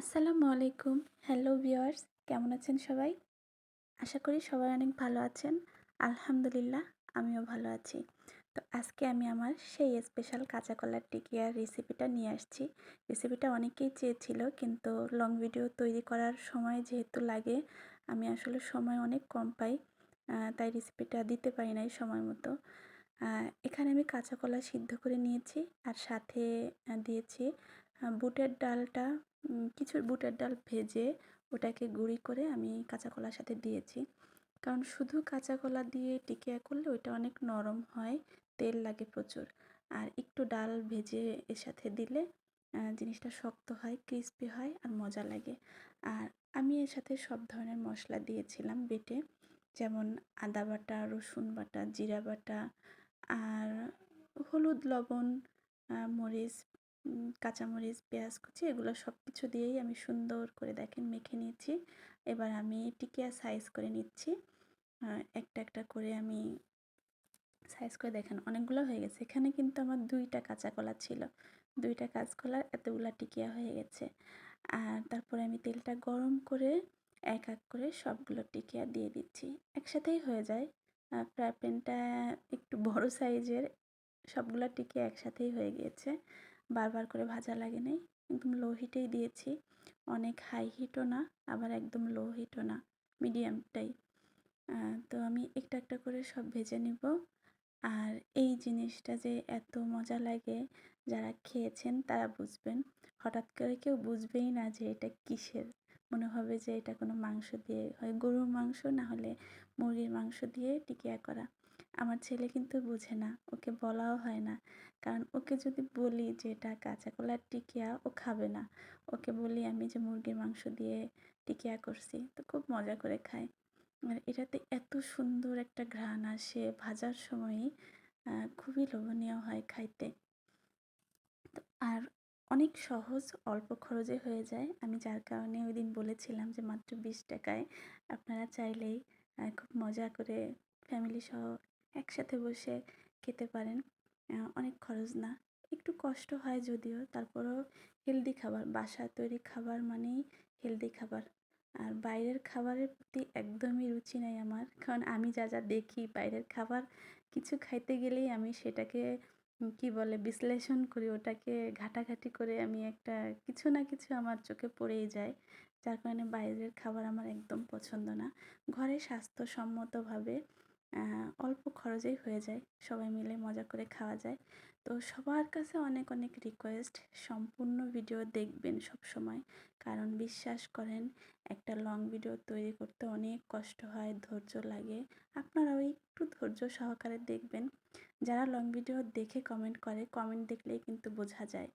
আসসালামু আলাইকুম। Hello viewers কেমন আছেন সবাই? আশা করি সবাই অনেক ভালো আছেন। আলহামদুলিল্লাহ, আমিও ভালো আছি। তো আজকে আমি আমার সেই স্পেশাল কাঁচা কলার টিকিয়ার রেসিপিটা নিয়ে আসছি। রেসিপিটা অনেকেই চেয়েছিল, কিন্তু লং ভিডিও তৈরি করার সময় যেহেতু লাগে, আমি আসলে সময় অনেক কম পাই তাই রেসিপিটা দিতে পারি নাই সময় মতো। এখানে আমি কাঁচা কলা সিদ্ধ করে নিয়েছি, আর সাথে দিয়েছি বুটের ডালটা কিছু বুটের ডাল ভেজে ওটাকে গুঁড়ি করে আমি কাঁচা কলার সাথে দিয়েছি। কারণ শুধু কাঁচা কলা দিয়ে টিকিয়া করলে ওইটা অনেক নরম হয়, তেল লাগে প্রচুর। আর একটু ডাল ভেজে এর সাথে দিলে জিনিসটা শক্ত হয়, ক্রিস্পি হয় আর মজা লাগে। আর আমি এর সাথে সব ধরনের মশলা দিয়েছিলাম বেটে, যেমন আদা বাটা, রসুন বাটা, জিরা বাটা, আর হলুদ, লবণ মরিচ কাঁচামরিচ, পেঁয়াজ কুচি এগুলো সব কিছু দিয়েই আমি সুন্দর করে দেখেন মেখে নিয়েছি। এবার আমি টিকিয়া সাইজ করে নিচ্ছি। একটা একটা করে আমি সাইজ করে দেখেন অনেকগুলো হয়ে গেছে। এখানে কিন্তু আমার দুইটা কাঁচা কলা ছিল। দুইটা কাঁচ কলার এতগুলা টিকিয়া হয়ে গেছে। আর তারপরে আমি তেলটা গরম করে এক এক করে সবগুলো টিকিয়া দিয়ে দিচ্ছি। একসাথেই হয়ে যায়। ফ্রাই প্যানটা একটু বড় সাইজের, সবগুলো টিকিয়া একসাথেই হয়ে গিয়েছে। বারবার করে ভাজা লাগে নাই একদম লো হিটেই দিয়েছি। অনেক হাই হিটও না, আবার একদম লো হিটও না মিডিয়ামটাই তো আমি একটা একটা করে সব ভেজে নিব। আর এই জিনিসটা যে এত মজা লাগে, যারা খেয়েছেন তারা বুঝবেন। হঠাৎ করে কেউ বুঝবেই না যে এটা কিসের। মনে হবে যে এটা কোনো মাংস দিয়ে হয়, গরুর মাংস না হলে মুরগির মাংস দিয়ে টিকিয়া করা। আমার ছেলে কিন্তু বোঝে না, ওকে বলাও হয় না। কারণ ওকে যদি বলি যে এটা কাঁচা কলার টিকিয়া, ও খাবে না। ওকে বলি আমি যে মুরগির মাংস দিয়ে টিকিয়া করছি, তো খুব মজা করে খায়। আর এটাতে এত সুন্দর একটা ঘ্রাণ আসে, ভাজার সময়ই খুবই লোভনীয় হয় খাইতে। তো আর অনেক সহজ, অল্প খরচে হয়ে যায়। আমি যার কারণে ওই দিন বলেছিলাম যে মাত্র বিশ টাকায় আপনারা চাইলেই খুব মজা করে ফ্যামিলি সহ একসাথে বসে খেতে পারেন। অনেক খরচ না। একটু কষ্ট হয় যদিও। তারপরেও হেলদি খাবার, বাসায় তৈরি খাবার মানেই হেলদি খাবার। আর বাইরের খাবারের প্রতি একদমই রুচি নাই আমার। কারণ আমি যা যা দেখি বাইরের খাবার, কিছু খাইতে গেলেই আমি সেটাকে কি বলে, বিশ্লেষণ করি। ওটাকে ঘাটাঘাটি করে আমি একটা কিছু না কিছু আমার চোখে পড়েই যায়। যার কারণে বাইরের খাবার আমার একদম পছন্দ না। ঘরে স্বাস্থ্যসম্মতভাবে অল্প খরচেই হয়ে যায়। সবাই মিলে মজা করে খাওয়া যায়। তো সবার কাছে অনেক অনেক রিকোয়েস্ট সম্পূর্ণ ভিডিও দেখবেন সব সময় কারণ বিশ্বাস করেন, একটা লং ভিডিও তৈরি করতে অনেক কষ্ট হয়, ধৈর্য লাগে। আপনারাও একটু ধৈর্য সহকারে দেখবেন। যারা লং ভিডিও দেখে কমেন্ট করে কমেন্ট দেখলেই কিন্তু বোঝা যায়।